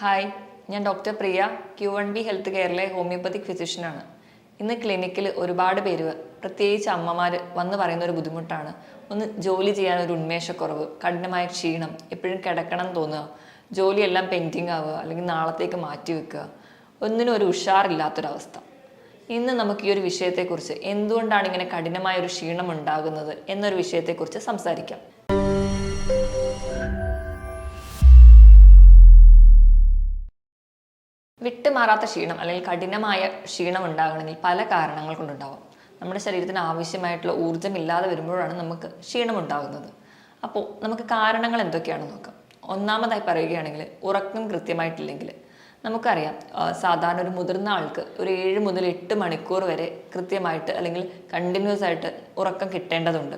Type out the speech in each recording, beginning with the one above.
Hi ഞാൻ doctor Priya Q one B health കെയറിലെ homoeopathic ഫിസിഷ്യനാണ് ഇന്ന് ക്ലിനിക്കിൽ ഒരുപാട് പേര് പ്രത്യേകിച്ച് അമ്മമാർ വന്ന് പറയുന്ന ഒരു ബുദ്ധിമുട്ടാണ്. ഒന്ന് ജോലി ചെയ്യാൻ ഒരു ഉന്മേഷക്കുറവ് കഠിനമായ ക്ഷീണം എപ്പോഴും കിടക്കണം തോന്നുക ജോലിയെല്ലാം പെൻഡിങ് ആവുക അല്ലെങ്കിൽ നാളത്തേക്ക് മാറ്റി വെക്കുക ഒന്നിനും ഒരു ഉഷാറില്ലാത്തൊരവസ്ഥ. ഇന്ന് നമുക്ക് ഈ ഒരു വിഷയത്തെക്കുറിച്ച് എന്തുകൊണ്ടാണ് ഇങ്ങനെ കഠിനമായ ഒരു ക്ഷീണം ഉണ്ടാകുന്നത് എന്നൊരു വിഷയത്തെക്കുറിച്ച് സംസാരിക്കാം. വിട്ടുമാറാത്ത ക്ഷീണം അല്ലെങ്കിൽ കഠിനമായ ക്ഷീണം ഉണ്ടാകണമെങ്കിൽ പല കാരണങ്ങൾ കൊണ്ടുണ്ടാവാം. നമ്മുടെ ശരീരത്തിന് ആവശ്യമായിട്ടുള്ള ഊർജം ഇല്ലാതെ വരുമ്പോഴാണ് നമുക്ക് ക്ഷീണം ഉണ്ടാകുന്നത്. അപ്പോൾ നമുക്ക് കാരണങ്ങൾ എന്തൊക്കെയാണെന്ന് നോക്കാം. ഒന്നാമതായി പറയുകയാണെങ്കിൽ ഉറക്കം കൃത്യമായിട്ടില്ലെങ്കിൽ. നമുക്കറിയാം സാധാരണ ഒരു മുതിർന്ന ആൾക്ക് ഒരു ഏഴ് മുതൽ എട്ട് മണിക്കൂർ വരെ കൃത്യമായിട്ട് അല്ലെങ്കിൽ കണ്ടിന്യൂസ് ആയിട്ട് ഉറക്കം കിട്ടേണ്ടതുണ്ട്.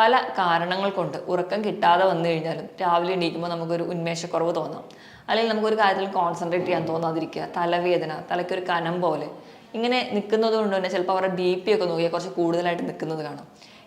പല കാരണങ്ങൾ കൊണ്ട് ഉറക്കം കിട്ടാതെ വന്നു കഴിഞ്ഞാലും രാവിലെ എണീക്കുമ്പോൾ നമുക്കൊരു ഉന്മേഷക്കുറവ് തോന്നാം. അല്ലെങ്കിൽ നമുക്കൊരു കാര്യത്തിൽ കോൺസെൻട്രേറ്റ് ചെയ്യാൻ തോന്നാതിരിക്കുക. തലവേദന തലയ്ക്കൊരു കനം പോലെ. ഇങ്ങനെ നിൽക്കുന്നത് കൊണ്ട് തന്നെ ചിലപ്പോൾ അവരുടെ ബി പി ഒക്കെ നോക്കിയാൽ കുറച്ച് കൂടുതലായിട്ട് നിൽക്കുന്നത് കാണാം.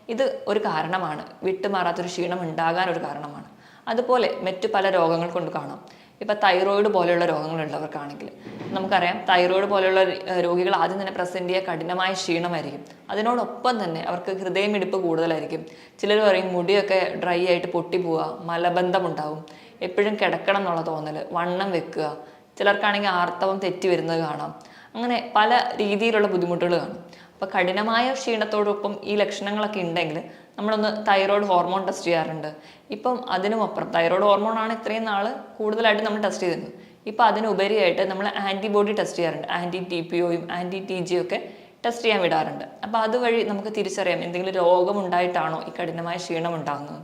ഇത് ഒരു കാരണമാണ്. വിട്ടുമാറാത്തൊരു ക്ഷീണം ഉണ്ടാകാൻ ഒരു കാരണമാണ്. അതുപോലെ മറ്റു പല രോഗങ്ങൾ കൊണ്ട് കാണാം. ഇപ്പോൾ തൈറോയിഡ് പോലെയുള്ള രോഗങ്ങളുള്ളവർക്കാണെങ്കിൽ നമുക്കറിയാം തൈറോയിഡ് പോലെയുള്ള രോഗികൾ ആദ്യം തന്നെ പ്രസന്റ് ചെയ്യുക കഠിനമായ ക്ഷീണമായിരിക്കും. അതിനോടൊപ്പം തന്നെ അവർക്ക് ഹൃദയമിടിപ്പ് കൂടുതലായിരിക്കും. ചിലർ പറയും മുടിയൊക്കെ ഡ്രൈ ആയിട്ട് പൊട്ടിപ്പോവുക മലബന്ധം ഉണ്ടാവും എപ്പോഴും കിടക്കണം എന്നുള്ള തോന്നൽ വണ്ണം വെക്കുക. ചിലർക്കാണെങ്കിൽ ആർത്തവം തെറ്റി വരുന്നത് കാണാം. അങ്ങനെ പല രീതിയിലുള്ള ബുദ്ധിമുട്ടുകൾ കാണും. അപ്പോൾ കഠിനമായ ക്ഷീണത്തോടൊപ്പം ഈ ലക്ഷണങ്ങളൊക്കെ ഉണ്ടെങ്കിൽ നമ്മളൊന്ന് തൈറോയ്ഡ് ഹോർമോൺ ടെസ്റ്റ് ചെയ്യാറുണ്ട്. ഇപ്പം അതിനുമപ്പുറം തൈറോയ്ഡ് ഹോർമോണാണ് ഇത്രയും നാൾ കൂടുതലായിട്ട് നമ്മൾ ടെസ്റ്റ് ചെയ്തിരുന്നത്. ഇപ്പം അതിനുപരിയായിട്ട് നമ്മൾ ആന്റിബോഡി ടെസ്റ്റ് ചെയ്യാറുണ്ട്. ആന്റി ടി പി ഒയും ആന്റി ടി ജിയും ഒക്കെ ടെസ്റ്റ് ചെയ്യാൻ വിടാറുണ്ട്. അപ്പോൾ അതുവഴി നമുക്ക് തിരിച്ചറിയാം എന്തെങ്കിലും രോഗമുണ്ടായിട്ടാണോ ഈ കഠിനമായ ക്ഷീണം ഉണ്ടാകുന്നത്.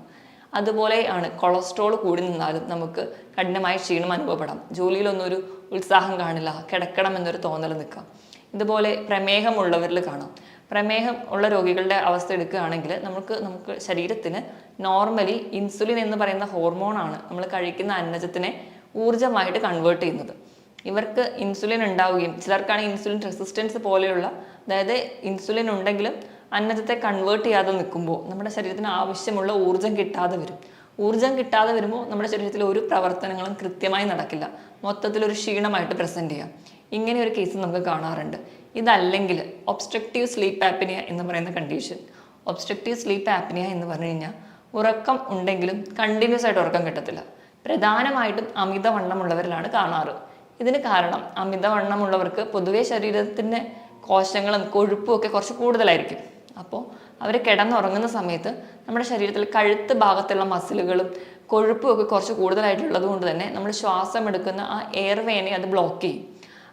അതുപോലെ ആണ് കൊളസ്ട്രോൾ കൂടി നിന്നാലും നമുക്ക് കഠിനമായ ക്ഷീണം അനുഭവപ്പെടാം. ജോലിയിലൊന്നും ഒരു ഉത്സാഹം കാണില്ല. കിടക്കണം എന്നൊരു തോന്നൽ നിൽക്കാം. ഇതുപോലെ പ്രമേഹമുള്ളവരിൽ കാണാം. പ്രമേഹം ഉള്ള രോഗികളുടെ അവസ്ഥ എടുക്കുകയാണെങ്കിൽ നമുക്ക് നമുക്ക് ശരീരത്തിന് നോർമലി ഇൻസുലിൻ എന്ന് പറയുന്ന ഹോർമോണാണ് നമ്മൾ കഴിക്കുന്ന അന്നജത്തിനെ ഊർജമായിട്ട് കൺവേർട്ട് ചെയ്യുന്നത്. ഇവർക്ക് ഇൻസുലിൻ ഉണ്ടാവുകയും ചിലർക്കാണെങ്കിൽ ഇൻസുലിൻ റെസിസ്റ്റൻസ് പോലെയുള്ള അതായത് ഇൻസുലിൻ ഉണ്ടെങ്കിലും അന്നജത്തെ കൺവേർട്ട് ചെയ്യാതെ നിൽക്കുമ്പോൾ നമ്മുടെ ശരീരത്തിന് ആവശ്യമുള്ള ഊർജം കിട്ടാതെ വരും. ഊർജം കിട്ടാതെ വരുമ്പോൾ നമ്മുടെ ശരീരത്തിലെ ഒരു പ്രവർത്തനങ്ങളും കൃത്യമായി നടക്കില്ല. മൊത്തത്തിൽ ഒരു ക്ഷീണമായിട്ട് പ്രസന്റ് ചെയ്യാം. ഇങ്ങനെ ഒരു കേസ് നമുക്ക് കാണാറുണ്ട്. ഇതല്ലെങ്കിൽ ഒബ്സ്ട്രക്റ്റീവ് സ്ലീപ്പ് ആപ്പിനിയ എന്ന് പറയുന്ന കണ്ടീഷൻ ഒബ്സ്ട്രക്റ്റീവ് സ്ലീപ്പ് ആപ്പിനിയ എന്ന് പറഞ്ഞു കഴിഞ്ഞാൽ ഉറക്കം ഉണ്ടെങ്കിലും കണ്ടിന്യൂസ് ആയിട്ട് ഉറക്കം കിട്ടത്തില്ല. പ്രധാനമായിട്ടും അമിതവണ്ണമുള്ളവരിലാണ് കാണാറ്. ഇതിന് കാരണം അമിതവണ്ണമുള്ളവർക്ക് പൊതുവേ ശരീരത്തിന്റെ കോശങ്ങളും കൊഴുപ്പും ഒക്കെ കുറച്ച് കൂടുതലായിരിക്കും. അപ്പോൾ അവർ കിടന്നുറങ്ങുന്ന സമയത്ത് നമ്മുടെ ശരീരത്തിൽ കഴുത്ത് ഭാഗത്തുള്ള മസിലുകളും കൊഴുപ്പും ഒക്കെ കുറച്ച് കൂടുതലായിട്ടുള്ളത് കൊണ്ട് തന്നെ നമ്മൾ ശ്വാസം എടുക്കുന്ന ആ എയർവേനെ അത് ബ്ലോക്ക് ചെയ്യും.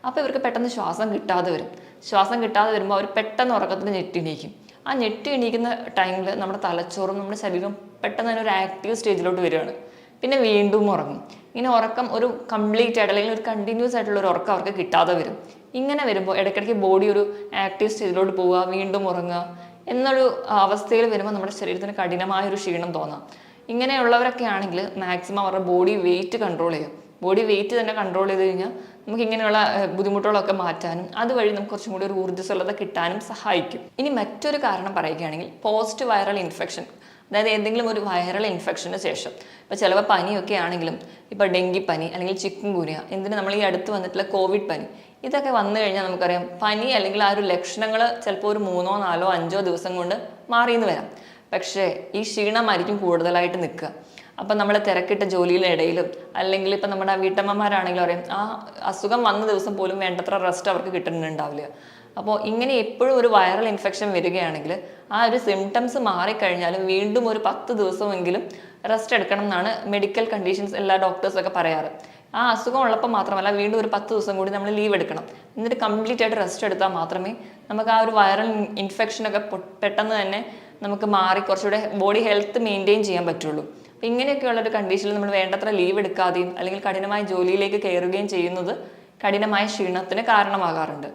അപ്പോൾ ഇവർക്ക് പെട്ടെന്ന് ശ്വാസം കിട്ടാതെ വരും. ശ്വാസം കിട്ടാതെ വരുമ്പോൾ അവർ പെട്ടെന്ന് ഉറക്കത്തിൽ ഞെട്ടി എണീക്കും ആ ഞെട്ടി എണീക്കുന്ന ടൈമിൽ നമ്മുടെ തലച്ചോറും നമ്മുടെ ശരീരം പെട്ടെന്ന് തന്നെ ഒരു ആക്റ്റീവ് സ്റ്റേജിലോട്ട് വരികയാണ്. പിന്നെ വീണ്ടും ഉറങ്ങും. ഇങ്ങനെ ഉറക്കം ഒരു കംപ്ലീറ്റ് ആയിട്ട് അല്ലെങ്കിൽ ഒരു കണ്ടിന്യൂസ് ആയിട്ടുള്ള ഒരു ഉറക്കം അവർക്ക് കിട്ടാതെ വരും. ഇങ്ങനെ വരുമ്പോൾ ഇടയ്ക്കിടയ്ക്ക് ബോഡി ഒരു ആക്റ്റീവ് സ്റ്റേജിലോട്ട് പോവുക വീണ്ടും ഉറങ്ങുക എന്നൊരു അവസ്ഥയിൽ വരുമ്പോൾ നമ്മുടെ ശരീരത്തിന് കഠിനമായ ഒരു ക്ഷീണം തോന്നാം. ഇങ്ങനെയുള്ളവരൊക്കെ ആണെങ്കിൽ മാക്സിമം അവരുടെ ബോഡി വെയിറ്റ് കൺട്രോൾ ചെയ്യും. ബോഡി വെയിറ്റ് തന്നെ കൺട്രോൾ ചെയ്ത് കഴിഞ്ഞാൽ നമുക്ക് ഇങ്ങനെയുള്ള ബുദ്ധിമുട്ടുകളൊക്കെ മാറ്റാനും അതുവഴി നമുക്ക് കുറച്ചും കൂടി ഒരു ഊർജസ്വലത കിട്ടാനും സഹായിക്കും. ഇനി മറ്റൊരു കാരണം പറയുകയാണെങ്കിൽ പോസ്റ്റ് വൈറൽ ഇൻഫെക്ഷൻ അതായത് എന്തെങ്കിലും ഒരു വൈറൽ ഇൻഫെക്ഷന് ശേഷം. ഇപ്പോൾ ചിലപ്പോൾ പനിയൊക്കെ ആണെങ്കിലും ഇപ്പോൾ ഡെങ്കിപ്പനി അല്ലെങ്കിൽ ചിക്കൻ ഗുനിയ എന്തിന് നമ്മൾ ഈ അടുത്ത് വന്നിട്ടുള്ള കോവിഡ് പനി ഇതൊക്കെ വന്നു കഴിഞ്ഞാൽ നമുക്കറിയാം പനി അല്ലെങ്കിൽ ആ ഒരു ലക്ഷണങ്ങൾ ചിലപ്പോൾ ഒരു മൂന്നോ നാലോ അഞ്ചോ ദിവസം കൊണ്ട് മാറിയെന്ന് വരാം. പക്ഷേ ഈ ക്ഷീണമായിരിക്കും കൂടുതലായിട്ട് നിൽക്കുക. അപ്പം നമ്മൾ തിരക്കിട്ട ജോലിയുടെ ഇടയിലും അല്ലെങ്കിൽ ഇപ്പം നമ്മുടെ വീട്ടമ്മമാരാണെങ്കിലും അറിയാം ആ അസുഖം വന്ന ദിവസം പോലും വേണ്ടത്ര റെസ്റ്റ് അവർക്ക് കിട്ടുന്നുണ്ടാവില്ല. അപ്പോൾ ഇങ്ങനെ എപ്പോഴും ഒരു വൈറൽ ഇൻഫെക്ഷൻ വരികയാണെങ്കിൽ ആ ഒരു സിംറ്റംസ് മാറിക്കഴിഞ്ഞാലും വീണ്ടും ഒരു പത്ത് ദിവസമെങ്കിലും റെസ്റ്റ് എടുക്കണം എന്നാണ് മെഡിക്കൽ കണ്ടീഷൻസ് എല്ലാ ഡോക്ടേഴ്സൊക്കെ പറയാറ്. ആ അസുഖം ഉള്ളപ്പോൾ മാത്രമല്ല വീണ്ടും ഒരു പത്ത് ദിവസം കൂടി നമ്മൾ ലീവ് എടുക്കണം. എന്നിട്ട് കംപ്ലീറ്റ് ആയിട്ട് റെസ്റ്റ് എടുത്താൽ മാത്രമേ നമുക്ക് ആ ഒരു വൈറൽ ഇൻഫെക്ഷനൊക്കെ പെട്ടെന്ന് തന്നെ നമുക്ക് മാറി കുറച്ചുകൂടെ ബോഡി ഹെൽത്ത് മെയിന്റെയിൻ ചെയ്യാൻ പറ്റുള്ളൂ. അപ്പം ഇങ്ങനെയൊക്കെയുള്ള ഒരു കണ്ടീഷനിൽ നമ്മൾ വേണ്ടത്ര ലീവ് എടുക്കാതെയും അല്ലെങ്കിൽ കഠിനമായ ജോലിയിലേക്ക് കയറുകയും ചെയ്യുന്നത് കഠിനമായ ക്ഷീണത്തിന് കാരണമാകാറുണ്ട്.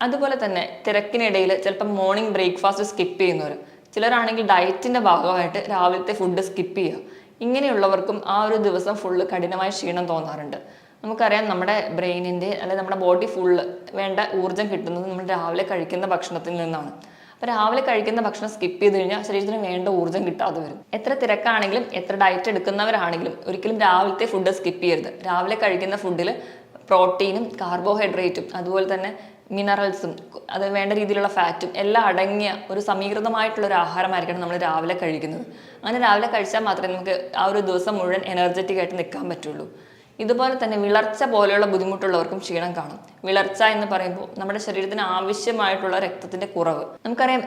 അതുപോലെ തന്നെ തിരക്കിനിടയിൽ ചിലപ്പോൾ മോർണിംഗ് ബ്രേക്ക്ഫാസ്റ്റ് സ്കിപ്പ് ചെയ്യുന്നവർ ചിലരാണെങ്കിൽ ഡയറ്റിന്റെ ഭാഗമായിട്ട് രാവിലത്തെ ഫുഡ് സ്കിപ്പ് ചെയ്യുക. ഇങ്ങനെയുള്ളവർക്കും ആ ഒരു ദിവസം ഫുള്ള് കഠിനമായ ക്ഷീണം തോന്നാറുണ്ട്. നമുക്കറിയാം നമ്മുടെ ബ്രെയിനിന്റെ അല്ലെങ്കിൽ നമ്മുടെ ബോഡി ഫുള്ള് വേണ്ട ഊർജം കിട്ടുന്നത് നമ്മൾ രാവിലെ കഴിക്കുന്ന ഭക്ഷണത്തിൽ നിന്നാണ്. അപ്പോൾ രാവിലെ കഴിക്കുന്ന ഭക്ഷണം സ്കിപ്പ് ചെയ്ത് കഴിഞ്ഞാൽ ശരീരത്തിന് വേണ്ട ഊർജം കിട്ടാതെ വരും. എത്ര തിരക്കാണെങ്കിലും എത്ര ഡയറ്റ് എടുക്കുന്നവരാണെങ്കിലും ഒരിക്കലും രാവിലത്തെ ഫുഡ് സ്കിപ്പ് ചെയ്യരുത്. രാവിലെ കഴിക്കുന്ന ഫുഡിൽ പ്രോട്ടീനും കാർബോഹൈഡ്രേറ്റും അതുപോലെ തന്നെ മിനറൽസും അത് വേണ്ട രീതിയിലുള്ള ഫാറ്റും എല്ലാം അടങ്ങിയ ഒരു സമീകൃതമായിട്ടുള്ള ഒരു ആഹാരമായിരിക്കണം നമ്മൾ രാവിലെ കഴിക്കുന്നത്. അങ്ങനെ രാവിലെ കഴിച്ചാൽ മാത്രമേ നമുക്ക് ആ ഒരു ദിവസം മുഴുവൻ എനർജറ്റിക് ആയിട്ട് നിൽക്കാൻ പറ്റുള്ളൂ. ഇതുപോലെ തന്നെ വിളർച്ച പോലെയുള്ള ബുദ്ധിമുട്ടുള്ളവർക്കും ക്ഷീണം കാണും. വിളർച്ച എന്ന് പറയുമ്പോൾ നമ്മുടെ ശരീരത്തിന് ആവശ്യമായിട്ടുള്ള രക്തത്തിന്റെ കുറവ്. നമുക്കറിയാം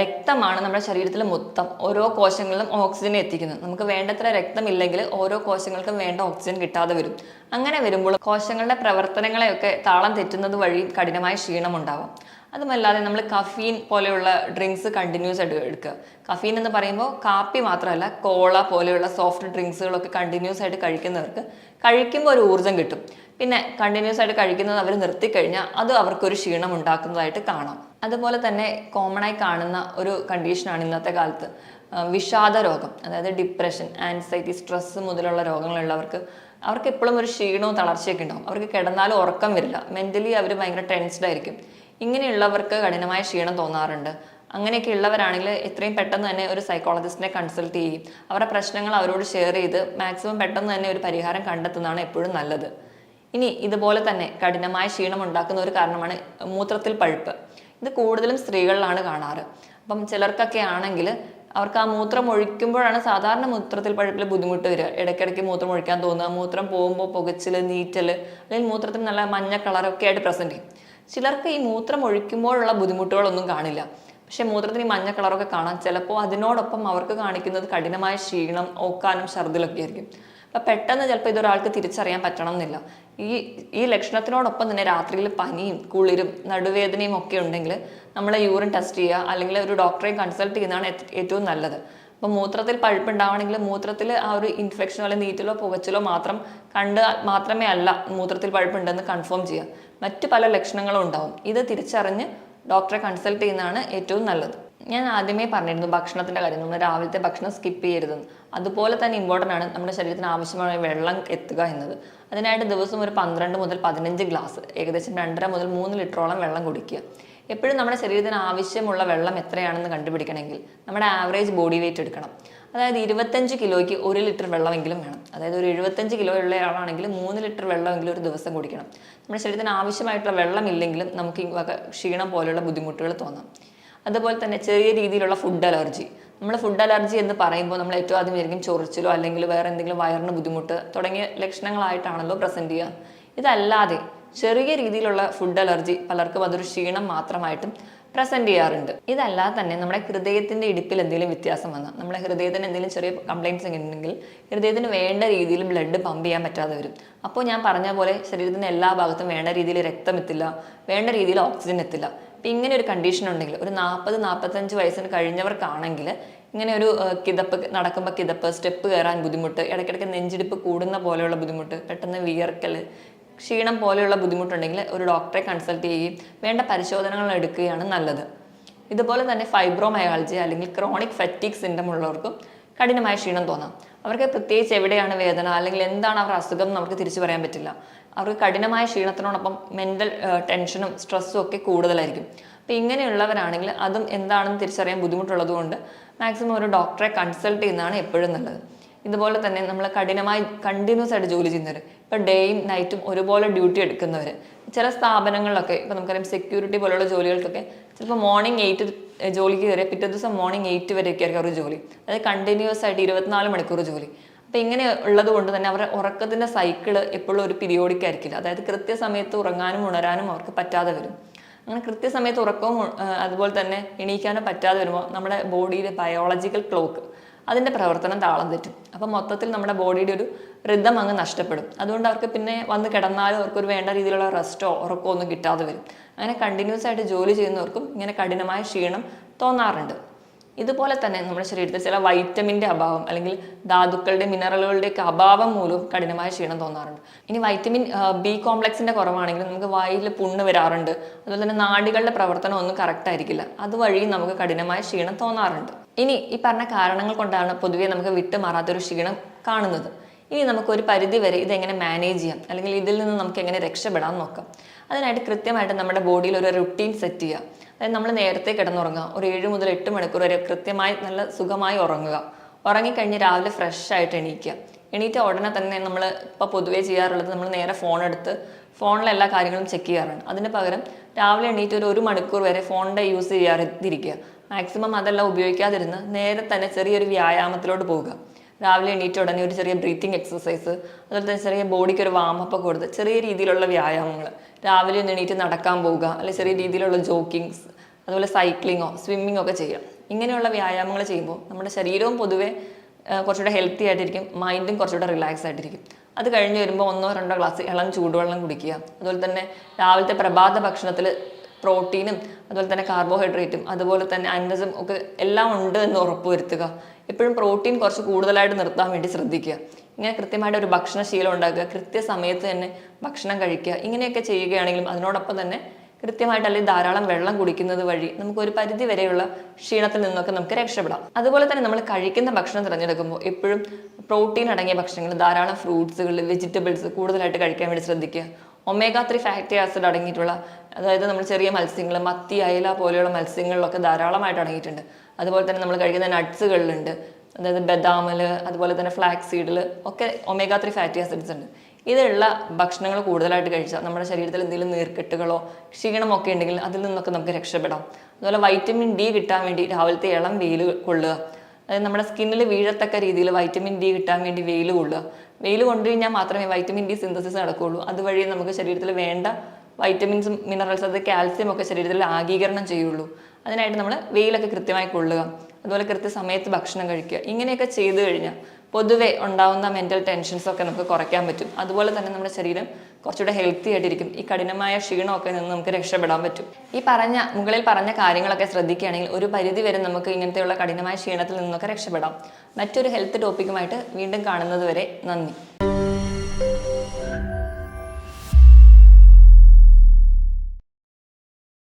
രക്തമാണ് നമ്മുടെ ശരീരത്തിലെ മൊത്തം ഓരോ കോശങ്ങളിലും ഓക്സിജൻ എത്തിക്കുന്നത്. നമുക്ക് വേണ്ടത്ര രക്തമില്ലെങ്കിൽ ഓരോ കോശങ്ങൾക്കും വേണ്ട ഓക്സിജൻ കിട്ടാതെ വരും. അങ്ങനെ വരുമ്പോൾ കോശങ്ങളുടെ പ്രവർത്തനങ്ങളെയൊക്കെ താളം തെറ്റുന്നത് വഴി കഠിനമായ ക്ഷീണം ഉണ്ടാവാം. അതുമല്ലാതെ നമ്മൾ കഫീൻ പോലെയുള്ള ഡ്രിങ്ക്സ് കണ്ടിന്യൂസ് ആയിട്ട് എടുക്കുക. കഫീൻ എന്ന് പറയുമ്പോൾ കാപ്പി മാത്രമല്ല കോള പോലെയുള്ള സോഫ്റ്റ് ഡ്രിങ്ക്സുകളൊക്കെ കണ്ടിന്യൂസ് ആയിട്ട് കഴിക്കുന്നവർക്ക് കഴിക്കുമ്പോൾ ഒരു ഊർജം കിട്ടും. പിന്നെ കണ്ടിന്യൂസ് ആയിട്ട് കഴിക്കുന്നത് അവർ നിർത്തിക്കഴിഞ്ഞാൽ അത് അവർക്കൊരു ക്ഷീണം ഉണ്ടാക്കുന്നതായിട്ട് കാണാം. അതുപോലെ തന്നെ കോമൺ ആയി കാണുന്ന ഒരു കണ്ടീഷനാണ് ഇന്നത്തെ കാലത്ത് വിഷാദ രോഗം. അതായത് ഡിപ്രഷൻ ആൻസൈറ്റി സ്ട്രെസ് മുതലുള്ള രോഗങ്ങളുള്ളവർക്ക് അവർക്ക് എപ്പോഴും ഒരു ക്ഷീണവും തളർച്ചയൊക്കെ ഉണ്ടാവും. അവർക്ക് കിടന്നാലും ഉറക്കം വരില്ല. മെന്റലി അവർ ഭയങ്കര ടെൻസ്ഡ് ആയിരിക്കും. ഇങ്ങനെയുള്ളവർക്ക് കഠിനമായ ക്ഷീണം തോന്നാറുണ്ട്. അങ്ങനെയൊക്കെ ഉള്ളവരാണെങ്കിൽ എത്രയും പെട്ടെന്ന് തന്നെ ഒരു സൈക്കോളജിസ്റ്റിനെ കൺസൾട്ട് ചെയ്യും. അവരുടെ പ്രശ്നങ്ങൾ അവരോട് ഷെയർ ചെയ്ത് മാക്സിമം പെട്ടെന്ന് തന്നെ ഒരു പരിഹാരം കണ്ടെത്തുന്നതാണ് എപ്പോഴും നല്ലത്. ഇനി ഇതുപോലെ തന്നെ കഠിനമായ ക്ഷീണം ഉണ്ടാക്കുന്ന ഒരു കാരണമാണ് മൂത്രത്തിൽ പഴുപ്പ്. ഇത് കൂടുതലും സ്ത്രീകളിലാണ് കാണാറ്. അപ്പം ചിലർക്കൊക്കെ ആണെങ്കിൽ അവർക്ക് ആ മൂത്രം ഒഴിക്കുമ്പോഴാണ് സാധാരണ മൂത്രത്തിൽ പഴുപ്പിൽ ബുദ്ധിമുട്ട് വരിക. ഇടയ്ക്കിടയ്ക്ക് മൂത്രം ഒഴിക്കാൻ തോന്നുക മൂത്രം പോകുമ്പോൾ പുകച്ചിൽ നീറ്റൽ അല്ലെങ്കിൽ മൂത്രത്തിൽ നല്ല മഞ്ഞ കളറൊക്കെ ആയിട്ട് പ്രസന്റ് ചെയ്യും. ചിലർക്ക് ഈ മൂത്രം ഒഴിക്കുമ്പോഴുള്ള ബുദ്ധിമുട്ടുകളൊന്നും കാണില്ല. പക്ഷേ മൂത്രത്തിന് മഞ്ഞ കളറൊക്കെ കാണാം. ചിലപ്പോൾ അതിനോടൊപ്പം അവർക്ക് കാണിക്കുന്നത് കഠിനമായ ക്ഷീണം ഓക്കാനും ഛർദിലൊക്കെ ആയിരിക്കും. അപ്പം പെട്ടെന്ന് ചിലപ്പോൾ ഇതൊരാൾക്ക് തിരിച്ചറിയാൻ പറ്റണം എന്നില്ല ഈ ഈ ലക്ഷണത്തിനോടൊപ്പം തന്നെ രാത്രിയിൽ പനിയും കുളിരും നടുവേദനയും ഒക്കെ ഉണ്ടെങ്കിൽ നമ്മളെ യൂറിൻ ടെസ്റ്റ് ചെയ്യുക അല്ലെങ്കിൽ ഒരു ഡോക്ടറെ കൺസൾട്ട് ചെയ്യുന്നതാണ് ഏറ്റവും നല്ലത്. അപ്പം മൂത്രത്തിൽ പഴുപ്പ് പഴുപ്പുണ്ടാവണമെങ്കിൽ മൂത്രത്തിൽ ആ ഒരു ഇൻഫെക്ഷനോ അല്ലെങ്കിൽ നീറ്റിലോ പുകച്ചിലോ മാത്രം കണ്ട് മാത്രമേ അല്ല മൂത്രത്തിൽ പഴുപ്പുണ്ടെന്ന് കൺഫേം ചെയ്യുക. മറ്റു പല ലക്ഷണങ്ങളും ഉണ്ടാവും. ഇത് തിരിച്ചറിഞ്ഞ് ഡോക്ടറെ കൺസൾട്ട് ചെയ്യുന്നതാണ് ഏറ്റവും നല്ലത്. ഞാൻ ആദ്യമേ പറഞ്ഞിരുന്നു ഭക്ഷണത്തിന്റെ കാര്യം. നമ്മൾ രാവിലത്തെ ഭക്ഷണം സ്കിപ്പ് ചെയ്യരുതെന്ന് അതുപോലെ തന്നെ ഇമ്പോർട്ടന്റ് ആണ് നമ്മുടെ ശരീരത്തിന് ആവശ്യമായ വെള്ളം എത്തുക എന്നത്. അതിനായിട്ട് ദിവസം ഒരു പന്ത്രണ്ട് മുതൽ പതിനഞ്ച് ഗ്ലാസ് ഏകദേശം രണ്ടര മുതൽ മൂന്ന് ലിറ്ററോളം വെള്ളം കുടിക്കുക. എപ്പോഴും നമ്മുടെ ശരീരത്തിന് ആവശ്യമുള്ള വെള്ളം എത്രയാണെന്ന് കണ്ടുപിടിക്കണമെങ്കിൽ നമ്മുടെ ആവറേജ് ബോഡി വെയിറ്റ് എടുക്കണം. അതായത് ഇരുപത്തഞ്ച് കിലോയ്ക്ക് ഒരു ലിറ്റർ വെള്ളമെങ്കിലും വേണം. അതായത് ഒരു എഴുപത്തഞ്ച് കിലോ ഉള്ള ആളാണെങ്കിൽ മൂന്ന് ലിറ്റർ വെള്ളമെങ്കിലും ഒരു ദിവസം കുടിക്കണം. നമ്മുടെ ശരീരത്തിന് ആവശ്യമായിട്ടുള്ള വെള്ളമില്ലെങ്കിലും നമുക്ക് ക്ഷീണം പോലെയുള്ള ബുദ്ധിമുട്ടുകൾ തോന്നാം. അതുപോലെ തന്നെ ചെറിയ രീതിയിലുള്ള ഫുഡ് അലർജി നമ്മൾ ഫുഡ് അലർജി എന്ന് പറയുമ്പോൾ നമ്മൾ ഏറ്റവും ആദ്യം ആയിരിക്കും ചൊറിച്ചിലോ അല്ലെങ്കിൽ വേറെ എന്തെങ്കിലും വയറിന് ബുദ്ധിമുട്ട് തുടങ്ങിയ ലക്ഷണങ്ങളായിട്ടാണല്ലോ പ്രസന്റ് ചെയ്യുക. ഇതല്ലാതെ ചെറിയ രീതിയിലുള്ള ഫുഡ് അലർജി പലർക്കും അതൊരു ക്ഷീണം മാത്രമായിട്ടും പ്രസന്റ് ചെയ്യാറുണ്ട്. ഇതല്ലാതെ തന്നെ നമ്മുടെ ഹൃദയത്തിന്റെ ഇടുപ്പിൽ എന്തെങ്കിലും വ്യത്യാസം വന്നാൽ നമ്മുടെ ഹൃദയത്തിന് എന്തെങ്കിലും ചെറിയ കംപ്ലൈന്റ്സ് ഉണ്ടെങ്കിൽ ഹൃദയത്തിന് വേണ്ട രീതിയിൽ ബ്ലഡ് പമ്പ് ചെയ്യാൻ പറ്റാതെ വരും. അപ്പോൾ ഞാൻ പറഞ്ഞ പോലെ ശരീരത്തിന് എല്ലാ ഭാഗത്തും വേണ്ട രീതിയിൽ രക്തം എത്തില്ല വേണ്ട രീതിയിൽ ഓക്സിജൻ എത്തില്ല. അപ്പം ഇങ്ങനെ ഒരു കണ്ടീഷൻ ഉണ്ടെങ്കിൽ ഒരു നാൽപ്പത് നാൽപ്പത്തഞ്ച് വയസ്സിന് കഴിഞ്ഞവർക്കാണെങ്കിൽ ഇങ്ങനെ ഒരു കിതപ്പ് നടക്കുമ്പോൾ കിതപ്പ് സ്റ്റെപ്പ് കയറാൻ ബുദ്ധിമുട്ട് ഇടയ്ക്കിടയ്ക്ക് നെഞ്ചിടിപ്പ് കൂടുന്ന പോലെയുള്ള ബുദ്ധിമുട്ട് പെട്ടെന്ന് വിയർക്കൽ ക്ഷീണം പോലെയുള്ള ബുദ്ധിമുട്ടുണ്ടെങ്കിൽ ഒരു ഡോക്ടറെ കൺസൾട്ട് ചെയ്യുകയും വേണ്ട പരിശോധനകൾ എടുക്കുകയാണ് നല്ലത്. ഇതുപോലെ തന്നെ ഫൈബ്രോമയാൾജി അല്ലെങ്കിൽ ക്രോണിക് ഫെറ്റിക് സിൻഡം ഉള്ളവർക്കും കഠിനമായ ക്ഷീണം തോന്നാം. അവർക്ക് പ്രത്യേകിച്ച് എവിടെയാണ് വേദന അല്ലെങ്കിൽ എന്താണ് അവരുടെ അസുഖം അവർക്ക് തിരിച്ചു പറയാൻ പറ്റില്ല. അവർക്ക് കഠിനമായ ക്ഷീണത്തിനോടൊപ്പം മെന്റൽ ടെൻഷനും സ്ട്രെസ്സും ഒക്കെ കൂടുതലായിരിക്കും. അപ്പോൾ ഇങ്ങനെയുള്ളവരാണെങ്കിൽ അതും എന്താണെന്ന് തിരിച്ചറിയാൻ ബുദ്ധിമുട്ടുള്ളതുകൊണ്ട് മാക്സിമം ഒരു ഡോക്ടറെ കൺസൾട്ട് ചെയ്യുന്നതാണ് എപ്പോഴും നല്ലത്. ഇതുപോലെ തന്നെ നമ്മൾ കഠിനമായി കണ്ടിന്യൂസ് ആയിട്ട് ജോലി ചെയ്യുന്നവർ ഇപ്പം ഡേയും നൈറ്റും ഒരുപോലെ ഡ്യൂട്ടി എടുക്കുന്നവർ ചില സ്ഥാപനങ്ങളിലൊക്കെ ഇപ്പം നമുക്കറിയാം സെക്യൂരിറ്റി പോലുള്ള ജോലികൾക്കൊക്കെ ചിലപ്പോൾ മോർണിംഗ് എയ്റ്റ് ജോലിക്ക് കയറിയ പിറ്റേ ദിവസം മോർണിംഗ് എയ്റ്റ് വരെയൊക്കെ ആയിരിക്കും അവർ ജോലി. അതായത് കണ്ടിന്യൂസ് ആയിട്ട് ഇരുപത്തിനാല് മണിക്കൂർ ജോലി. അപ്പം ഇങ്ങനെ ഉള്ളത് കൊണ്ട് തന്നെ അവരുടെ ഉറക്കത്തിന്റെ സൈക്കിൾ എപ്പോഴും ഒരു പീരിയോഡിക് ആയിരിക്കില്ല. അതായത് കൃത്യസമയത്ത് ഉറങ്ങാനും ഉണരാനും അവർക്ക് പറ്റാതെ വരും. അങ്ങനെ കൃത്യസമയത്ത് ഉറക്കവും അതുപോലെ തന്നെ എണീക്കാനോ പറ്റാതെ വരുമ്പോൾ നമ്മുടെ ബോഡിയിലെ ബയോളജിക്കൽ ക്ലോക്ക് അതിന്റെ പ്രവർത്തനം താളം തെറ്റും. അപ്പം മൊത്തത്തിൽ നമ്മുടെ ബോഡിയുടെ ഒരു റിതം അങ്ങ് നഷ്ടപ്പെടും. അതുകൊണ്ട് അവർക്ക് പിന്നെ വന്ന് കിടന്നാലും അവർക്കൊരു വേണ്ട രീതിയിലുള്ള റെസ്റ്റോ ഉറക്കമോ ഒന്നും കിട്ടാതെ വരും. അങ്ങനെ കണ്ടിന്യൂസ് ആയിട്ട് ജോലി ചെയ്യുന്നവർക്കും ഇങ്ങനെ കഠിനമായ ക്ഷീണം തോന്നാറുണ്ട്. ഇതുപോലെ തന്നെ നമ്മുടെ ശരീരത്തിൽ ചില വൈറ്റമിന്റെ അഭാവം അല്ലെങ്കിൽ ധാതുക്കളുടെ മിനറലുകളുടെ ഒക്കെ അഭാവം മൂലവും കഠിനമായ ക്ഷീണം തോന്നാറുണ്ട്. ഇനി വൈറ്റമിൻ ബി കോംപ്ലക്സിന്റെ കുറവാണെങ്കിലും നമുക്ക് വായിൽ പുണ്ണ് വരാറുണ്ട്. അതുപോലെ തന്നെ നാടികളുടെ പ്രവർത്തനം ഒന്നും കറക്റ്റ് ആയിരിക്കില്ല. അതുവഴി നമുക്ക് കഠിനമായ ക്ഷീണം തോന്നാറുണ്ട്. ഇനി ഈ പറഞ്ഞ കാരണങ്ങൾ കൊണ്ടാണ് പൊതുവേ നമുക്ക് വിട്ടുമാറാത്തൊരു ക്ഷീണം കാണുന്നത്. ഇനി നമുക്ക് ഒരു പരിധി വരെ ഇതെങ്ങനെ മാനേജ് ചെയ്യാം? അല്ലെങ്കിൽ ഇതിൽ നിന്ന് നമുക്ക് എങ്ങനെ രക്ഷപ്പെടാൻ നോക്കാം? അതിനായിട്ട് കൃത്യമായിട്ട് നമ്മുടെ ബോഡിയിൽ ഒരു റുട്ടീൻ സെറ്റ് ചെയ്യുക. അതായത് നമ്മൾ നേരത്തെ കിടന്നുറങ്ങുക. ഒരു ഏഴ് മുതൽ എട്ട് മണിക്കൂർ വരെ കൃത്യമായി നല്ല സുഖമായി ഉറങ്ങുക. ഉറങ്ങിക്കഴിഞ്ഞ് രാവിലെ ഫ്രഷ് ആയിട്ട് എണീക്കുക. എണീറ്റ ഉടനെ തന്നെ നമ്മൾ ഇപ്പോൾ പൊതുവേ ചെയ്യാറുള്ളത് നമ്മൾ നേരെ ഫോൺ എടുത്ത് ഫോണിലെ എല്ലാ കാര്യങ്ങളും ചെക്ക് ചെയ്യാറുണ്ട് അതിന് പകരം രാവിലെ എണീറ്റ് ഒരു ഒരു മണിക്കൂർ വരെ ഫോണിന്റെ യൂസ് ചെയ്യാതിരിക്കുക. മാക്സിമം അതെല്ലാം ഉപയോഗിക്കാതിരുന്ന് നേരെ തന്നെ ചെറിയൊരു വ്യായാമത്തിലോട്ട് പോവുക. രാവിലെ എണീറ്റ ഉടനെ ഒരു ചെറിയ ബ്രീത്തിങ് എക്സസൈസ് അതുപോലെ തന്നെ ചെറിയ ബോഡിക്ക് ഒരു വാമപ്പ് കൊടുത്ത് ചെറിയ രീതിയിലുള്ള വ്യായാമങ്ങൾ. രാവിലെ ഒന്ന് എണീറ്റ് നടക്കാൻ പോവുക അല്ലെങ്കിൽ ചെറിയ രീതിയിലുള്ള ജോക്കിങ്സ് അതുപോലെ സൈക്ലിങ്ങോ സ്വിമ്മിങ്ങോ ഒക്കെ ചെയ്യാം ഇങ്ങനെയുള്ള വ്യായാമങ്ങൾ ചെയ്യുമ്പോൾ നമ്മുടെ ശരീരവും പൊതുവെ കുറച്ചുകൂടെ ഹെൽത്തി ആയിട്ടിരിക്കും മൈൻഡും കുറച്ചുകൂടെ റിലാക്സ് ആയിട്ടിരിക്കും. അത് കഴിഞ്ഞ് വരുമ്പോൾ ഒന്നോ രണ്ടോ ഗ്ലാസ് ഇളം ചൂടുവെള്ളം കുടിക്കുക. അതുപോലെ തന്നെ രാവിലത്തെ പ്രഭാത ഭക്ഷണത്തിൽ പ്രോട്ടീനും അതുപോലെ തന്നെ കാർബോഹൈഡ്രേറ്റും അതുപോലെ തന്നെ അന്നസും ഒക്കെ എല്ലാം ഉണ്ട് എന്ന് ഉറപ്പുവരുത്തുക. എപ്പോഴും പ്രോട്ടീൻ കുറച്ച് കൂടുതലായിട്ട് നിർത്താൻ വേണ്ടി ശ്രദ്ധിക്കുക. ഇങ്ങനെ കൃത്യമായിട്ട് ഒരു ഭക്ഷണശീലം ഉണ്ടാക്കുക കൃത്യസമയത്ത് തന്നെ ഭക്ഷണം കഴിക്കുക ഇങ്ങനെയൊക്കെ ചെയ്യുകയാണെങ്കിലും അതിനോടൊപ്പം തന്നെ കൃത്യമായിട്ട് അല്ലെങ്കിൽ ധാരാളം വെള്ളം കുടിക്കുന്നത് വഴി നമുക്ക് ഒരു പരിധി വരെയുള്ള ക്ഷീണത്തിൽ നിന്നൊക്കെ നമുക്ക് രക്ഷപ്പെടാം. അതുപോലെ തന്നെ നമ്മൾ കഴിക്കുന്ന ഭക്ഷണം തിരഞ്ഞെടുക്കുമ്പോൾ എപ്പോഴും പ്രോട്ടീൻ അടങ്ങിയ ഭക്ഷണങ്ങൾ ധാരാളം ഫ്രൂട്ട്സുകൾ വെജിറ്റബിൾസ് കൂടുതലായിട്ട് കഴിക്കാൻ വേണ്ടി ശ്രദ്ധിക്കുക. ഒമേഗ ത്രീ ഫാറ്റി ആസിഡ് അടങ്ങിയിട്ടുള്ള അതായത് നമ്മൾ ചെറിയ മത്സ്യങ്ങൾ മത്തി അയല പോലെയുള്ള മത്സ്യങ്ങളിലൊക്കെ ധാരാളമായിട്ട് അടങ്ങിയിട്ടുണ്ട്. അതുപോലെ തന്നെ നമ്മൾ കഴിക്കുന്ന നട്ട്സുകളിലുണ്ട്. അതായത് ബദാമിൽ അതുപോലെ തന്നെ ഫ്ലാക്സ് സീഡിൽ ഒക്കെ ഒമേഗ ത്രീ ഫാറ്റി ആസിഡ്സ് ഉണ്ട്. ഇതുള്ള ഭക്ഷണങ്ങൾ കൂടുതലായിട്ട് കഴിച്ചാൽ നമ്മുടെ ശരീരത്തിൽ എന്തെങ്കിലും നീർക്കെട്ടുകളോ ക്ഷീണമൊക്കെ ഉണ്ടെങ്കിൽ അതിൽ നിന്നൊക്കെ നമുക്ക് രക്ഷപ്പെടാം. അതുപോലെ വൈറ്റമിൻ ഡി കിട്ടാൻ വേണ്ടി രാവിലത്തെ ഇളം വെയിൽ കൊള്ളുക. അതായത് നമ്മുടെ സ്കിന്നിൽ വീഴത്തക്ക രീതിയിൽ വൈറ്റമിൻ ഡി കിട്ടാൻ വേണ്ടി വെയിൽ കൊള്ളുക. വെയിൽ കൊണ്ടു കഴിഞ്ഞാൽ മാത്രമേ വൈറ്റമിൻ ഡി സിന്തസിസ് നടക്കുകയുള്ളൂ. അതുവഴി നമുക്ക് ശരീരത്തിൽ വേണ്ട വൈറ്റമിൻസും മിനറൽസ് അത് കാൽസ്യം ഒക്കെ ശരീരത്തിൽ ആഗീകരണം ചെയ്യുള്ളൂ. അതിനായിട്ട് നമ്മൾ വെയിലൊക്കെ കൃത്യമായി കൊള്ളുക. അതുപോലെ കൃത്യസമയത്ത് ഭക്ഷണം കഴിക്കുക. ഇങ്ങനെയൊക്കെ ചെയ്തു കഴിഞ്ഞാൽ പൊതുവെ ഉണ്ടാവുന്ന മെന്റൽ ടെൻഷൻസ് ഒക്കെ നമുക്ക് കുറയ്ക്കാൻ പറ്റും. അതുപോലെ തന്നെ നമ്മുടെ ശരീരം കുറച്ചുകൂടെ ഹെൽത്തി ആയിട്ടിരിക്കും. ഈ കഠിനമായ ക്ഷീണമൊക്കെ നിന്ന് നമുക്ക് രക്ഷപ്പെടാൻ പറ്റും. ഈ പറഞ്ഞ മുകളിൽ പറഞ്ഞ കാര്യങ്ങളൊക്കെ ശ്രദ്ധിക്കുകയാണെങ്കിൽ ഒരു പരിധി വരെ നമുക്ക് ഇങ്ങനത്തെയുള്ള കഠിനമായ ക്ഷീണത്തിൽ നിന്നൊക്കെ രക്ഷപ്പെടാം. മറ്റൊരു ഹെൽത്ത് ടോപ്പിക്കുമായിട്ട് വീണ്ടും കാണുന്നത് വരെ നന്ദി.